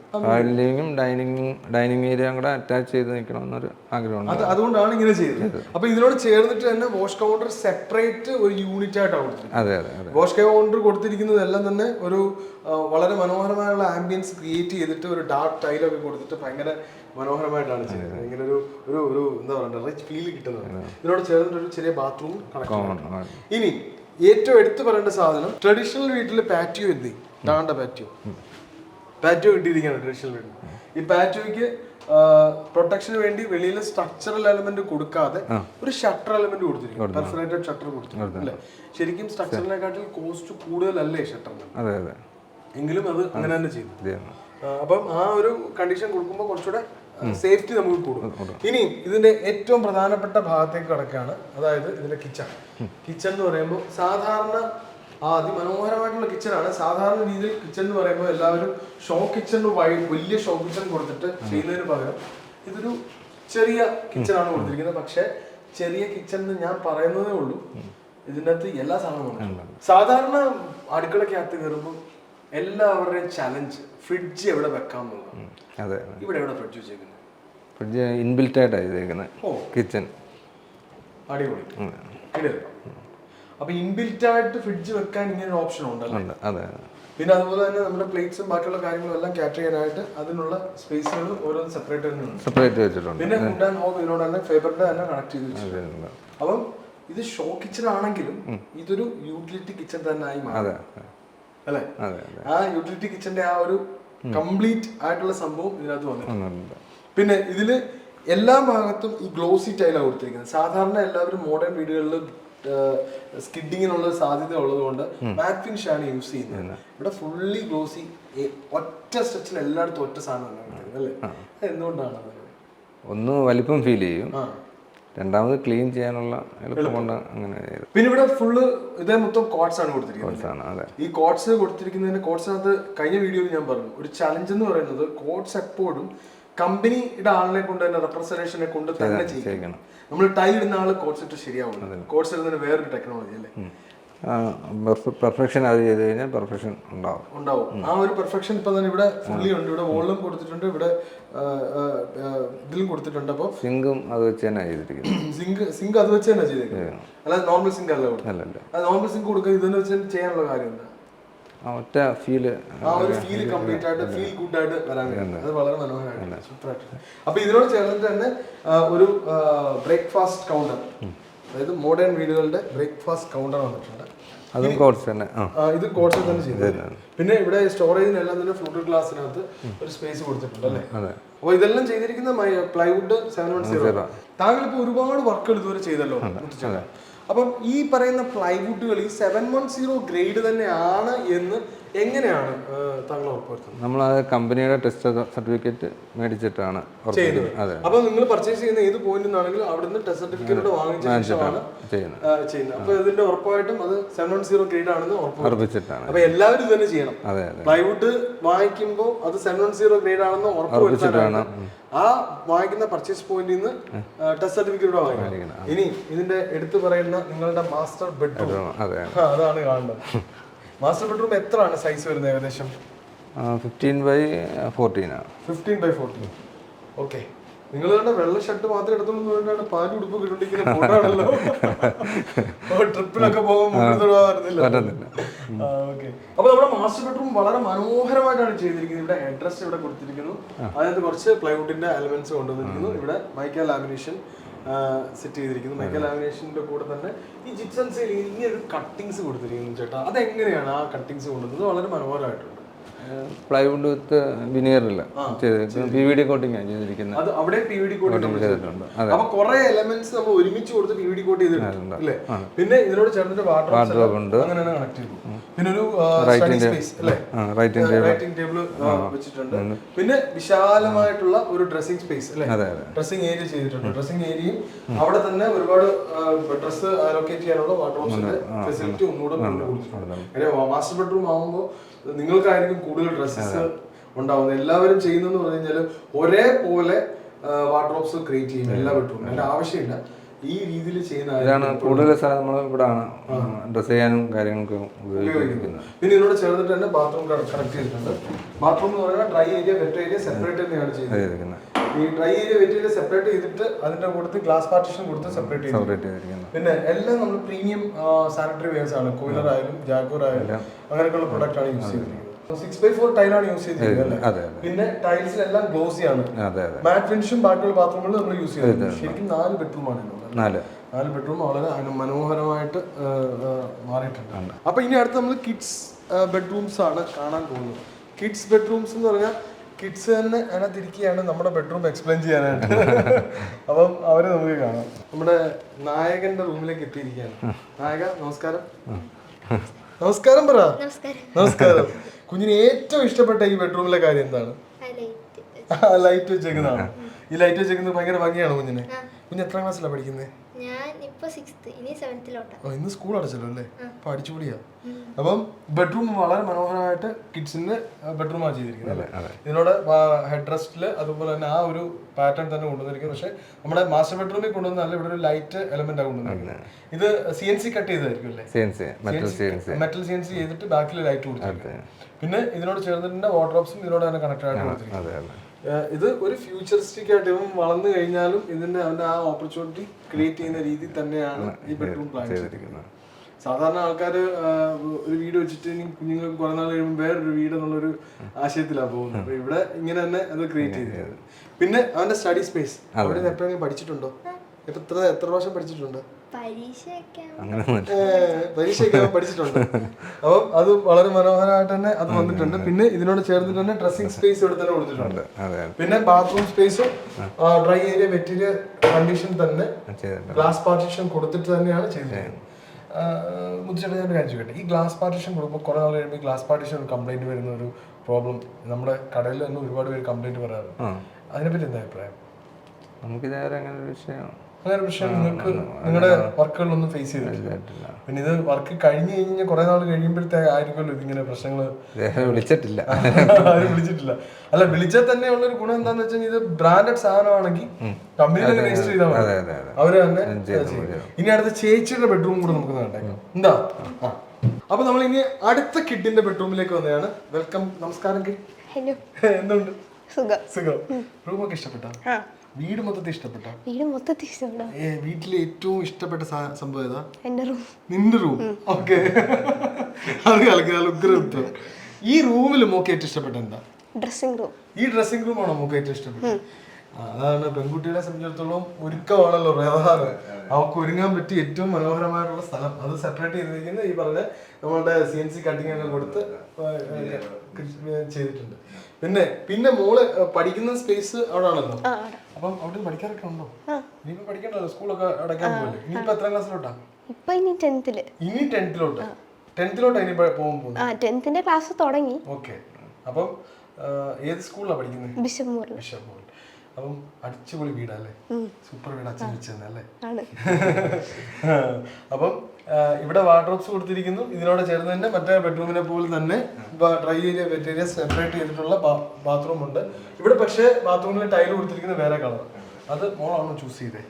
ലിവിംഗും ഡൈനിങ്ങും ഡൈനിങ് ഏരിയയും കൂടെ അറ്റാച്ച് ചെയ്ത് നിൽക്കണമെന്നൊരു ആഗ്രഹമാണ് അത് അതുകൊണ്ടാണ് ഇങ്ങനെ ചെയ്തത്. അപ്പൊ ഇതിനോട് ചേർന്നിട്ട് തന്നെ വാഷ് കൗണ്ടർ സെപ്പറേറ്റ് ഒരു യൂണിറ്റ് ആയിട്ടാണ് കൊടുത്തിരിക്കുന്നത്. അതെ അതെ വാഷ് കൗണ്ടർ കൊടുത്തിരിക്കുന്നതെല്ലാം തന്നെ ഒരു വളരെ മനോഹരമായുള്ള ആംബിയൻസ് ക്രിയേറ്റ് ചെയ്തിട്ട് ഒരു ഡാർക്ക് ടൈലൊക്കെ കൊടുത്തിട്ട് ഭയങ്കര മനോഹരമായിട്ടാണ് ചെയ്തത്. ഇങ്ങനെ ഒരു ഒരു ഒരു എന്താ പറയുക റിച്ച് ഫീൽ കിട്ടുന്നത്. ഇതിനോട് ചേർന്നിട്ട് ഒരു ചെറിയ ബാത്റൂം കണക്ട് ഇനി ഏറ്റവും എടുത്തു പറയേണ്ട സാധനം ട്രഡീഷണൽ വീട്ടിൽ പാറ്റിയോ എന്ത്? താണ്ട പാറ്റിയോ പാറ്റിയോ കിട്ടിയിരിക്കുകയാണ് ട്രഡീഷണൽ വീട്ടിൽ ഈ പാറ്റിയോയ്ക്ക് പ്രൊട്ടക്ഷന് വേണ്ടി വെളിയിൽ സ്ട്രക്ചറൽ എലമെന്റ് കൊടുക്കാതെ ഒരു ഷട്ടർ എലമെന്റ് കൊടുത്തിരിക്കും പെർഫറേറ്റഡ് ഷട്ടർ കൊടുത്തിരിക്കും അല്ലേ? ശരിക്കും സ്ട്രക്ചറിനെക്കാട്ടിൽ കോസ്റ്റ് കൂടുതലല്ലേ ഷട്ടറിന് എങ്കിലും അത് അങ്ങനെ തന്നെ ചെയ്തു അപ്പം ആ ഒരു കണ്ടീഷൻ കൊടുക്കുമ്പോൾ കുറച്ചുകൂടെ സേഫ്റ്റി നമുക്ക് കൂടും. ഇനി ഇതിന്റെ ഏറ്റവും പ്രധാനപ്പെട്ട ഭാഗത്തേക്ക് കിടക്കുകയാണ് അതായത് ഇതിന്റെ കിച്ചൺ കിച്ചൺ എന്ന് പറയുമ്പോൾ സാധാരണ അതിമനോഹരമായിട്ടുള്ള കിച്ചണാണ് സാധാരണ രീതിയിൽ കിച്ചൺ എന്ന് പറയുമ്പോൾ എല്ലാവരും ഷോ കിച്ചൺ വലിയ ഷോ കിച്ചൺ കൊടുത്തിട്ട് ചെയ്യുന്നതിന് പകരം ഇതൊരു ചെറിയ കിച്ചൺ ആണ് കൊടുത്തിരിക്കുന്നത്. പക്ഷെ ചെറിയ കിച്ചൺ എന്ന് ഞാൻ പറയുന്നതേ ഉള്ളൂ. ഇതിനകത്ത് എല്ലാ സാധനങ്ങളും സാധാരണ അടുക്കളക്കകത്ത് കയറുമ്പോൾ എല്ലാവരുടെയും ചലഞ്ച് ഫ്രിഡ്ജ് എവിടെ വെക്കാം എന്നുള്ളതാണ്. ഇവിടെ എവിടെ ഫ്രിഡ്ജ് വെച്ചേക്കുന്നത്? ഫ്രിഡ്ജ് ഇൻബിൽറ്റ് ആയിട്ടാണ് ചെയ്തേക്കുന്നത് കിച്ചൺ. അടിപൊളി. അപ്പൊ ഇൻബിൽറ്റ് ആയിട്ട് ഫ്രിഡ്ജ് വെക്കാൻ ഇങ്ങനെ ഒരു ഓപ്ഷൻ ഉണ്ടല്ലോ? അതെ പിന്നെ അതുപോലെ തന്നെ നമ്മുടെ പ്ലേറ്റ്സും ബാക്കിയുള്ള കാര്യങ്ങളും എല്ലാം കാറ്റർ ചെയ്യാനായിട്ട് അതിനുള്ള സ്പേസുകൾ ഓരോന്ന് സെപ്പറേറ്റ് സെപ്പറേറ്റ് വെച്ചിട്ടുണ്ട്. പിന്നെ ഫുഡ് ആൻഡ് ഹോം ഇതിനോട് തന്നെ ഫേബറിന്റെ തന്നെ കണക്ട് ചെയ്ത് വെച്ചിട്ടുണ്ട്. അപ്പം ഇത് ഷോ കിച്ചൺ ആണെങ്കിലും ഇതൊരു യൂട്ടിലിറ്റി കിച്ചൺ തന്നെ ആയി മാറി. അല്ലെ? ആ യൂട്ടിലിറ്റി കിച്ചന്റെ ആ ഒരു കംപ്ലീറ്റ് ആയിട്ടുള്ള സംഭവം ഇതിനകത്ത് വന്നിട്ടുണ്ട്. പിന്നെ ഇതിൽ എല്ലാ ഭാഗത്തും ഈ ഗ്ലോസി ടൈലാണ് കൊടുത്തിരിക്കുന്നത്. സാധാരണ എല്ലാവരും മോഡേൺ വീടുകളിൽ സ്കിഡിങ്ങിനുള്ള സാധ്യത ഉള്ളതുകൊണ്ട് മാറ്റ് ഫിനിഷ് ആണ് യൂസ് ചെയ്യുന്നത്. ഇവിടെ ഫുള്ളി ഗ്ലോസി ഒറ്റ സ്ട്രെച്ചിൽ എല്ലായിടത്തും ഒറ്റ സാധനം അല്ലേ? എന്തുകൊണ്ടാണ് ഒന്ന് വലിപ്പം ഫീൽ ചെയ്യും. രണ്ടാമത് ക്ലീൻ ചെയ്യാനുള്ള എളുപ്പം കൊണ്ട് അങ്ങനെ പിന്നെ ഇവിടെ ഫുള്ള് ഇതേ മൊത്തം കോട്സ് ആണ് കൊടുത്തിരിക്കുന്നത്. അതെ. ഈ കോട്സ് കൊടുത്തിരിക്കുന്നതിന്റെ കോട്സിനകത്ത് കഴിഞ്ഞ വീഡിയോയിൽ ഞാൻ പറഞ്ഞു ഒരു ചലഞ്ച് എന്ന് പറയുന്നത് കോട്സ് എപ്പോഴും കമ്പനിയുടെ ആളിനെ കൊണ്ട് തന്നെ റെപ്രസെന്റേഷനെ കൊണ്ട് തന്നെ ചെയ്യും ചെയ്യിക്കണം നമ്മൾ ടൈ ഇടുന്ന ആൾ കോഴ്സിട്ട് ഇട്ട് ശരിയാവുള്ളൂ കോട്സ് ഇടുന്നതിന് വേറൊരു ടെക്നോളജി അല്ലേ? പെർഫെക്ഷൻ അത് ചെയ്ത് കഴിഞ്ഞാൽ പെർഫെക്ഷൻ ഉണ്ടാവും. ഉണ്ടാവും. ആ ഒരു പെർഫെക്ഷൻ ഇപ്പം തന്നെ ഇവിടെ ഫുള്ളി ഉണ്ട്. ഇവിടെ വോളും കൊടുത്തിട്ടുണ്ട്. ഇവിടെ ഇതിലും കൊടുത്തിട്ടുണ്ട്. അപ്പോൾ സിങ്കും അത് വെച്ച് തന്നെ ചെയ്തിരിക്കുന്നത്. സിങ്ക് സിങ്ക് അത് വെച്ച് തന്നെ ചെയ്തിരിക്കുന്നത്. അല്ലാതെ നോർമൽ സിങ്ക് അല്ല അല്ലല്ല. നോർമൽ സിങ്ക് കൊടുക്കുക ഇതെന്ന് വെച്ച് ചെയ്യാനുള്ള കാര്യം എന്താ? ഒറ്റ ഫീൽ ആ ഒരു ഫീൽ കംപ്ലീറ്റ് ആയിട്ട് ഫീൽ ഗുഡ് ആയിട്ട് വരാൻ വേണ്ടി അത്. വളരെ മനോഹരമായിട്ട് സൂപ്പർ ആയിട്ട് അപ്പൊ ഇതിനോട് ചേർന്നിട്ട് തന്നെ ഒരു ബ്രേക്ക്ഫാസ്റ്റ് കൗണ്ടർ അതായത് മോഡേൺ വീടുകളുടെ ബ്രേക്ക്ഫാസ്റ്റ് കൗണ്ടർ വന്നിട്ടുണ്ട്. അതും കോഴ്സ് തന്നെ. ഇത് കോട്സിൽ തന്നെ ചെയ്തത് പിന്നെ ഇവിടെ സ്റ്റോറേജിനെല്ലാം തന്നെ ഫ്ലൂട്ടഡ് ഗ്ലാസിനകത്ത് ഒരു സ്പേസ് കൊടുത്തിട്ടുണ്ട് അല്ലേ? അപ്പൊ ഇതെല്ലാം ചെയ്തിരിക്കുന്ന പ്ലൈവുഡ് സെവൻ വൺ സീറോ താങ്കൾ ഇപ്പൊ ഒരുപാട് വർക്കുകൾ ഇതുവരെ ചെയ്തല്ലോ. അപ്പം ഈ പറയുന്ന പ്ലൈവുഡുകൾ ഈ സെവൻ വൺ സീറോ ഗ്രേഡ് തന്നെയാണ് എന്ന് എങ്ങനെയാണ് താങ്കൾ ഉറപ്പുവരുത്തുന്നത്? ആ കമ്പനിയുടെ ടെസ്റ്റ് സർട്ടിഫിക്കറ്റ് മേടിച്ചിട്ടാണ് അതെ. അപ്പൊ നിങ്ങൾ പർച്ചേസ് ചെയ്യുന്ന ഏത് പോയിന്റ് നിന്നാണെങ്കിലും അവിടുന്ന് ടെസ്റ്റ് സർട്ടിഫിക്കറ്റ് വാങ്ങിച്ച ശേഷമാണ് ചെയ്യുന്നത്. ആ, അപ്പൊ ഇതിന്റെ ഉറപ്പായിട്ടും അത് സെവൻ വൺ സീറോ ഗ്രേഡ് ആണെന്ന് ഉറപ്പ് ഉറപ്പിച്ചിട്ടാണ്. അപ്പൊ എല്ലാവരും ഇത് തന്നെ ചെയ്യണം പ്ലൈവുഡ് വാങ്ങിക്കുമ്പോൾ അത് സെവൻ വൺ സീറോ ഗ്രേഡ് ആണെന്ന് ഉറപ്പുവരുത്താനാണ് ആ വാങ്ങിക്കുന്ന പർച്ചേസ് പോയിന്റിൽ നിന്ന് ടെസ്റ്റ് സർട്ടിഫിക്കറ്റ് വാങ്ങിക്കണം. ഇനി ഇതിന്റെ എടുത്തു പറയുന്ന നിങ്ങളുടെ മാസ്റ്റർ ബെഡ്റൂം അതെ. അതാണ് കാണുന്നത് മാസ്റ്റർ ബെഡ്റൂം എത്രയാണ് സൈസ് വരുന്നത് ഏകദേശം? ഫിഫ്റ്റീൻ ബൈ ഫോർട്ടീൻ ആണ്. ഫിഫ്റ്റീൻ ബൈ ഫോർട്ടീൻ ഓക്കെ നിങ്ങൾ തന്നെ വെള്ള ഷർട്ട് മാത്രം എടുത്തോണ്ട് പോയിട്ടാണ് ഉടുപ്പ് ട്രിപ്പിലൊക്കെ അപ്പൊ നമ്മുടെ മാസ്റ്റർ ബെഡ്റൂം വളരെ മനോഹരമായിട്ടാണ് ചെയ്തിരിക്കുന്നത്. ഇവിടെ അഡ്രസ് ഇവിടെ കൊടുത്തിരിക്കുന്നു. അതായത് കുറച്ച് പ്ലൈവുഡിന്റെ എലമെന്റ്സ് കൊണ്ടുവന്നിരിക്കുന്നു. ഇവിടെ മൈക്ക ലാമിനേഷൻ സെറ്റ് ചെയ്തിരിക്കുന്നു. മൈക്ക ലാമിനേഷന്റെ കൂടെ തന്നെ ഈ ജിപ്സൺ സെയിൽ ഇങ്ങനെ ഒരു കട്ടിങ്സ് കൊടുത്തിരിക്കുന്നു ചേട്ടാ. അതെങ്ങനെയാണ് ആ കട്ടിങ്സ് കൊണ്ടുവന്നത്? വളരെ മനോഹരമായിട്ടുണ്ട്. പ്ലൈവുഡ് വിത്ത് വിനീറിൽ ചെയ്തിരിക്കുന്നത് പി വി ഡി കോട്ടിംഗ് ആണ് ചെയ്തിരിക്കുന്നത്. അവിടെ പി വി ഡി കോട്ടിംഗ് ചെയ്തിട്ടുണ്ട്. അപ്പൊ കുറെ എലമെന്റ്സ് നമ്മൾ ഒരുമിച്ച് കൊടുത്ത് പി വി ഡി കോട്ട് ചെയ്തിട്ടുണ്ട് പിന്നെ ഇതിനോട് ചേർന്നിട്ട് വാട്ടർ വാർഡ്രോബ് ഉണ്ട്. അങ്ങനെയാണ് കണക്ട് ചെയ്തു പിന്നെ ഒരു സ്പേസ് അല്ലേ? റൈറ്റിന്റെ റൈറ്റിംഗ് ടേബിൾ വെച്ചിട്ടുണ്ട്. പിന്നെ വിശാലമായിട്ടുള്ള ഒരു ഡ്രസ്സിംഗ് സ്പേസ് അല്ലേ? ഡ്രസ്സിംഗ് ഏരിയ ചെയ്തിട്ടുണ്ട്. ഡ്രസ്സിംഗ് ഏരിയയും അവിടെ തന്നെ ഒരുപാട് ഡ്രസ്സ് അലോക്കേറ്റ് ചെയ്യാനുള്ള വാട്ടർസിന്റെ ഫെസിലിറ്റി ഒന്നുകൂടെ കൊടുത്തിട്ടുണ്ട് മാസ്റ്റർ ബെഡ്റൂം ആകുമ്പോൾ നിങ്ങൾക്കായിരിക്കും കൂടുതൽ ഡ്രസ്സസ് ഉണ്ടാവുന്നത്. എല്ലാവരും ചെയ്യുന്നതെന്ന് പറഞ്ഞു കഴിഞ്ഞാൽ ഒരേപോലെ വാർഡ്രോബ്സ് ക്രിയേറ്റ് ചെയ്യും. എല്ലാ ബെഡ്റൂമിലും അതിന്റെ ആവശ്യമില്ല. ഈ രീതിയിൽ ചെയ്യുന്ന ഇതാണ് കൂടുതൽ സ്ഥലം നമ്മൾ ഇവിടെ ആണ് ഡ്രസ് ചെയ്യാനും കാര്യങ്ങൾക്കും ഉപയോഗിക്കുന്നത്. പിന്നെ ഇതിനോട് ചേർന്നിട്ട് തന്നെ ബാത്റൂം കണക്ട് ചെയ്തിട്ടുണ്ട്. ബാത്റൂം എന്ന് പറഞ്ഞാൽ dry area wet area separate തന്നെയാണ് ചെയ്തിരിക്കുന്നത്. ഈ dry area wet area separate ചെയ്തിട്ട് അതിന്റെ കൂട്ടത്തിൽ ഗ്ലാസ് പാർട്ടിഷൻ കൊടുത്ത് സെപ്പറേറ്റ് ചെയ്തു സെപ്പറേറ്റ് ചെയ്തിരിക്കുന്നത് പിന്നെ എല്ലാം നമ്മൾ പ്രീമിയം സാനിറ്ററി വെയർസ് ആണ്. കോയിലർ ആയാലും ജാഗോർ ആയാലും അങ്ങനെയൊക്കെയുള്ള പ്രൊഡക്റ്റ് ആണ് യൂസ് ചെയ്തിരിക്കുന്നത് സിക്സ് ബൈ ഫോർ ടൈലാണ് യൂസ് ചെയ്തിരിക്കുന്നത് അല്ലേ? അതെ അതെ. പിന്നെ ടൈൽസിലെല്ലാം ഗ്ലോസി ആണ്. അതെ അതെ മാറ്റ് ഫിനിഷും ബാക്കിയുള്ള ബാത്റൂമുകളിൽ നമ്മൾ യൂസ് ചെയ്തിട്ടുണ്ട് ശരിക്കും നാല് ബെഡ്റൂം ആണ് നാല്. നാല് ബെഡ്റൂം വളരെ മനോഹരമായിട്ട് മാറിയിട്ടുണ്ട്. അപ്പൊ ഇനി അടുത്ത് നമ്മൾ കിഡ്സ് ബെഡ്റൂംസ് ആണ് കാണാൻ പോകുന്നത്. കിഡ്സ് ബെഡ്റൂംസ് എന്ന് പറഞ്ഞാൽ കിഡ്സ് തന്നെ അതിനകത്തിരിക്കുകയാണ് നമ്മുടെ ബെഡ്റൂം എക്സ്പ്ലെയിൻ ചെയ്യാനായിട്ട്. അപ്പം അവരെ നമുക്ക് കാണാം. നമ്മുടെ നായകന്റെ റൂമിലേക്ക് എത്തിയിരിക്കുകയാണ്. നായക നമസ്കാരം. നമസ്കാരം പറ. നമസ്കാരം. നമസ്കാരം. കുഞ്ഞിന് ഏറ്റവും ഇഷ്ടപ്പെട്ട ഈ ബെഡ്റൂമിലെ കാര്യം എന്താണ്? ലൈറ്റ് വെച്ചേക്കുന്നതാണ്. ഈ ലൈറ്റ് വെച്ചേക്കുന്നത് ഭയങ്കര ഭംഗിയാണ് കുഞ്ഞിന്? കുഞ്ഞ് എത്ര ക്ലാസ്സിലാണ് പഠിക്കുന്നത് ഞാൻ ഇപ്പൊ സിക്സ്ത് ഇനി സെവൻത്തിലോട്ടാ ഇന്ന് സ്കൂൾ അടച്ചല്ലോ അല്ലേ? അപ്പൊ അടിച്ചുപൊളിയാ. അപ്പം ബെഡ്റൂം വളരെ മനോഹരമായിട്ട് കിഡ്സിന്റെ ബെഡ്റൂമാണ് ചെയ്തിരിക്കുന്നത് അല്ലേ? ഇതിനോട് ഹെഡ് റെസ്റ്റിൽ അതുപോലെ തന്നെ ആ ഒരു പാറ്റേൺ തന്നെ കൊണ്ടുവന്നിരിക്കുന്നത് പക്ഷെ നമ്മുടെ മാസ്റ്റർ ബെഡ്റൂമിൽ കൊണ്ടുവന്നല്ല ഇവിടെ ഒരു ലൈറ്റ് എലമെന്റ് ആണ് കൊണ്ടുവന്നിരിക്കുന്നത് ഇത് സി എൻ സി കട്ട് ചെയ്തായിരിക്കും അല്ലേ? മെറ്റൽ സി എൻ സി ചെയ്തിട്ട് ബാക്കിൽ ലൈറ്റ് കൊടുത്തിട്ടുണ്ട് പിന്നെ ഇതിനോട് ചേർന്നിട്ടുണ്ട് വാട്ടർഡ്രോപ്സും ഇതിനോട് തന്നെ കണക്ട് ആയിട്ട് കൊടുത്തിരിക്കുന്നത് അതെ അതെ. ഏഹ് ഇത് ഒരു ഫ്യൂച്ചറിസ്റ്റിക് ആയിട്ട് ഇവൻ വളർന്നു കഴിഞ്ഞാലും ഇതിന്റെ അവന്റെ ആ ഓപ്പർച്യൂണിറ്റി ക്രിയേറ്റ് ചെയ്യുന്ന രീതി തന്നെയാണ് ഈ ബെഡ്റൂം പ്ലാൻ ചെയ്തിരിക്കുന്നത്. സാധാരണ ആൾക്കാർ ഒരു വീട് വെച്ചിട്ട് കുഞ്ഞുങ്ങൾ കുഞ്ഞുങ്ങൾക്ക് കുറെ നാൾ കഴിയുമ്പോൾ വേറൊരു വീട് എന്നുള്ളൊരു ആശയത്തിലാണ് പോകുന്നത്. അപ്പൊ ഇവിടെ ഇങ്ങനെ തന്നെ അത് ക്രിയേറ്റ് ചെയ്തിരിക്കുന്നത്. പിന്നെ അവന്റെ സ്റ്റഡി സ്പേസ് അവിടെ എപ്പോഴെങ്കിലും പഠിച്ചിട്ടുണ്ടോ? ഇപ്പൊ എത്ര എത്ര പ്രാവശ്യം പഠിച്ചിട്ടുണ്ട്? പരീക്ഷയൊക്കെ പഠിച്ചിട്ടുണ്ട്. അപ്പം അത് വളരെ മനോഹരമായിട്ട് തന്നെ അത് വന്നിട്ടുണ്ട്. പിന്നെ ഇതിനോട് ചേർന്നിട്ട് തന്നെ ഡ്രസ്സിംഗ് സ്പേസ് ഇവിടെ തന്നെ കൊടുത്തിട്ടുണ്ട്. അതെ പിന്നെ ബാത്റൂം സ്പേസും ഡ്രൈ ഏരിയ മെറ്റീരിയൽ കണ്ടീഷൻ തന്നെ ഗ്ലാസ് പാർട്ടീഷൻ കൊടുത്തിട്ട് തന്നെയാണ് ചെയ്തിരിക്കുന്നത് മുതിച്ചേട്ടൻ ഞാൻ ഒരു കാര്യം ചോദിക്കട്ടെ? ഈ ഗ്ലാസ് പാർട്ടീഷൻ കൊടുക്കുമ്പോൾ കുറെ നാൾ കഴിയുമ്പോൾ ഗ്ലാസ് പാർട്ടീഷൻ കംപ്ലൈന്റ് വരുന്ന ഒരു പ്രോബ്ലം നമ്മുടെ കടയിൽ തന്നെ ഒരുപാട് പേര് കംപ്ലൈന്റ് പറയാറുണ്ട്. അതിനെപ്പറ്റി എന്താ അഭിപ്രായം? നമുക്കിതായ അങ്ങനെ ഒരു വിഷയം അങ്ങനെ പ്രശ്നം നിങ്ങൾക്ക് നിങ്ങളുടെ വർക്കുകളൊന്നും ഫേസ് ചെയ്തിട്ടില്ല. പിന്നെ ഇത് വർക്ക് കഴിഞ്ഞു കഴിഞ്ഞാൽ കുറെ നാൾ കഴിയുമ്പോഴത്തേക്ക് ആയിരിക്കുമല്ലോ ഇതിങ്ങനെ പ്രശ്നങ്ങൾ വിളിച്ചിട്ടില്ല. ആരും വിളിച്ചിട്ടില്ല. അല്ല വിളിച്ചാൽ തന്നെ ഉള്ള ഒരു ഗുണം എന്താന്ന് വെച്ചാൽ ഇത് ബ്രാൻഡഡ് സാധനമാണെങ്കിൽ കമ്പനി തന്നെ രജിസ്റ്റർ ചെയ്താൽ മതി. അതെ അതെ അതെ. അവർ തന്നെ ഇനി അടുത്ത ചേച്ചിയുടെ ബെഡ്റൂം കൂടെ നമുക്ക് കണ്ടേക്കാം എന്താ. അപ്പൊ നമ്മൾ ഇനി അടുത്ത കിഡിന്റെ ബെഡ്റൂമിലേക്ക് വന്നതാണ്. വെൽക്കം നമസ്കാരം കിഡ് ഹലോ. എന്തുണ്ട്? സുഖം. സുഖം. റൂമൊക്കെ ഇഷ്ടപ്പെട്ടോ? വീട് മൊത്തത്തിൽ ഇഷ്ടപ്പെട്ട? വീട് മൊത്തത്തിൽ ഇഷ്ടപ്പെട്ടോ? വീട്ടിലെ ഏറ്റവും ഇഷ്ടപ്പെട്ട സംഭവം ഏതാ? എന്റെ റൂം. നിന്റെ റൂം? ഓക്കെ. അത് ഉഗ്ര ഉത്തരം ഈ റൂമിൽ മോക്ക് ഏറ്റവും ഇഷ്ടപ്പെട്ട എന്താ? Dressing room. ഈ ഡ്രസ്സിംഗ് റൂം ആണോ മോക്ക് ഏറ്റവും ഇഷ്ടപ്പെട്ടത് അതാണ് പെൺകുട്ടികളെ സംബന്ധിച്ചിടത്തോളം ഒരുക്കമാണല്ലോ വ്യവഹാരം. അവർക്ക് ഒരുങ്ങാൻ പറ്റിയ ഏറ്റവും മനോഹരമായിട്ടുള്ള സ്ഥലം. അത് സെപ്പറേറ്റ് ചെയ്തിരിക്കുന്നത് ഈ പറഞ്ഞ നമ്മളുടെ സി എൻ സി കട്ടിങ് ഒക്കെ കൊടുത്ത് ചെയ്തിട്ടുണ്ട്. പിന്നെ പിന്നെ മോൾ പഠിക്കുന്ന സ്പേസ് അവിടെ. ആണല്ലോ അപ്പം അവിടെ പഠിക്കാറൊക്കെ ഉണ്ടോ? ഇനിയിപ്പോ പഠിക്കണ്ടല്ലോ സ്കൂളൊക്കെ അടയ്ക്കാൻ പോലെ ഇനിയിപ്പോ എത്രാം ക്ലാസ്സിലോട്ടാ? ഇപ്പൊ ഇനി ടെൻത്തിൽ. ഇനി ടെൻത്തിലോട്ട്? ടെൻത്തിലോട്ടാ ഇനി പോകാൻ പോകുന്നത്? ആ ടെൻത്തിന്റെ ക്ലാസ് തുടങ്ങി. ഓക്കെ. അപ്പം ഏത് സ്കൂളിലാണ് പഠിക്കുന്നത് ബിഷപ്പ് ബിഷപ്പ് അപ്പം അടിച്ചുപൊളി വീടല്ലേ? സൂപ്പർ വീട് അച്ഛൻ വെച്ചതന്നെ ആണ്. അപ്പം ഇവിടെ വാർഡ്രോബ്സ് കൊടുത്തിരിക്കുന്നു. ഇതിനോട് ചേർന്ന് തന്നെ മറ്റേ ബെഡ്റൂമിനെ പോലെ തന്നെ dry area wet area separate ചെയ്തിട്ടുള്ള ബാത്റൂം ഉണ്ട്. ഇവിടെ പക്ഷേ ബാത്റൂമിൽ ടൈൽ കൊടുത്തിരിക്കുന്നത് വേറെ കളർ അത് മോളാണോ ചൂസ് ചെയ്തേ?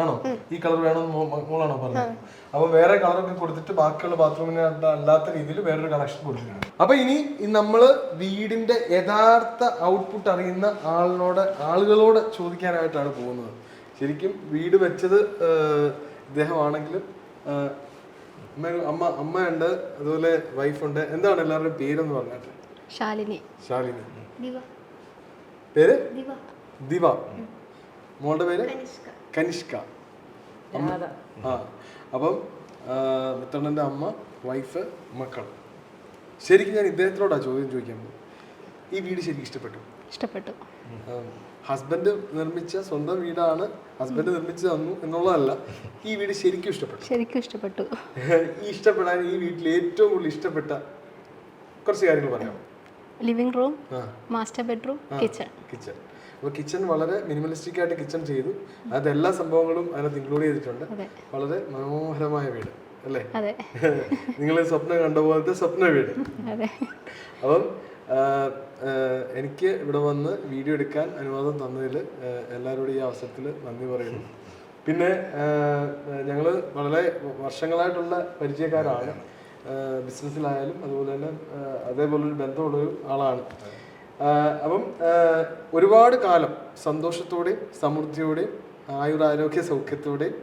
ആണോ? ഈ കളർ വേണമെന്ന് മോളാണോ പറഞ്ഞത് അപ്പൊ വേറെ കളറൊക്കെ കൊടുത്തിട്ട് ബാക്കിയുള്ള ബാത്റൂമിന് അല്ലാത്ത രീതിയിൽ വേറൊരു കണക്ഷൻ കൊടുത്തിട്ടുണ്ട്. അപ്പൊ ഇനി നമ്മൾ നമ്മൾ വീടിന്റെ യഥാർത്ഥ ഔട്ട്പുട്ട് അറിയുന്ന ആളിനോട് ആളുകളോട് ചോദിക്കാനായിട്ടാണ് പോകുന്നത്. ശരിക്കും വീട് വെച്ചത് ഇദ്ദേഹമാണെങ്കിലും അമ്മ അമ്മ അമ്മയുണ്ട് അതുപോലെ വൈഫുണ്ട് എന്താണ് എല്ലാവരുടെയും പേരെന്ന് പറഞ്ഞത് ശാലിനി. ശാലിനി. ദിവ. പേര്? ദിവ. ദിവ. മോളുടെ പേര്? കനിഷ്ക. അമ്മ. ആ. അപ്പം മുത്തണ്ണന്റെ അമ്മ വൈഫ് മക്കൾ. ശരിക്കും ഞാൻ ഇദ്ദേഹത്തിനോടാ ചോദ്യം ചോദിക്കാൻ പോകും ഈ വീട് ശരിക്കും ഇഷ്ടപ്പെട്ടു? ഇഷ്ടപ്പെട്ടു. ഹസ്ബൻഡ് നിർമ്മിച്ച സ്വന്തം വീടാണ്. ഹസ്ബൻഡ് നിർമ്മിച്ചു തന്നു എന്നുള്ളതല്ല. ഈ വീട് ശരിക്കും ഇഷ്ടപ്പെട്ടു. ശരിക്കും ഇഷ്ടപ്പെട്ടു. ഈ ഇഷ്ടപ്പെടാൻ ഈ വീട്ടിൽ ഏറ്റവും കൂടുതൽ ഇഷ്ടപ്പെട്ട കുറച്ച് കാര്യങ്ങൾ പറയാം living room master bedroom kitchen kitchen അപ്പോൾ കിച്ചൺ വളരെ മിനിമലിസ്റ്റിക് ആയിട്ട് കിച്ചൺ ചെയ്തു. അത് എല്ലാ സംഭവങ്ങളും അതിനകത്ത് ഇൻക്ലൂഡ് ചെയ്തിട്ടുണ്ട്. വളരെ മനോഹരമായ വീട് അല്ലേ? നിങ്ങൾ സ്വപ്നം കണ്ട പോലത്തെ സ്വപ്ന വീട്. അപ്പം എനിക്ക് ഇവിടെ വന്ന് വീഡിയോ എടുക്കാൻ അനുവാദം തന്നതിൽ എല്ലാവരോടും ഈ അവസരത്തിൽ നന്ദി പറയുന്നു. പിന്നെ ഞങ്ങൾ വളരെ വർഷങ്ങളായിട്ടുള്ള പരിചയക്കാരാണ്. ബിസിനസ്സിലായാലും അതുപോലെ തന്നെ ആ, അതേപോലൊരു ബന്ധമുള്ളൊരു ആളാണ്. അപ്പം ഒരുപാട് കാലം സന്തോഷത്തോടെയും സമൃദ്ധിയോടെയും ആയുരാരോഗ്യ സൗഖ്യത്തോടെയും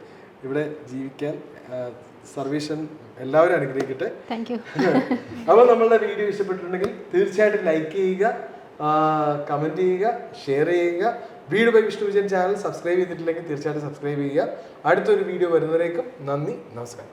ഇവിടെ ജീവിക്കാൻ സർവീഷൻ എല്ലാവരും അനുഗ്രഹിക്കട്ടെ. അപ്പോൾ നമ്മളുടെ വീഡിയോ ഇഷ്ടപ്പെട്ടിട്ടുണ്ടെങ്കിൽ തീർച്ചയായിട്ടും ലൈക്ക് ചെയ്യുക കമന്റ് ചെയ്യുക ഷെയർ ചെയ്യുക. വീട് by Vishnu Vijayan channel subscribe ചെയ്തിട്ടില്ലെങ്കിൽ തീർച്ചയായിട്ടും സബ്സ്ക്രൈബ് ചെയ്യുക. അടുത്തൊരു വീഡിയോ വരുന്നവരേക്കും നന്ദി നമസ്കാരം.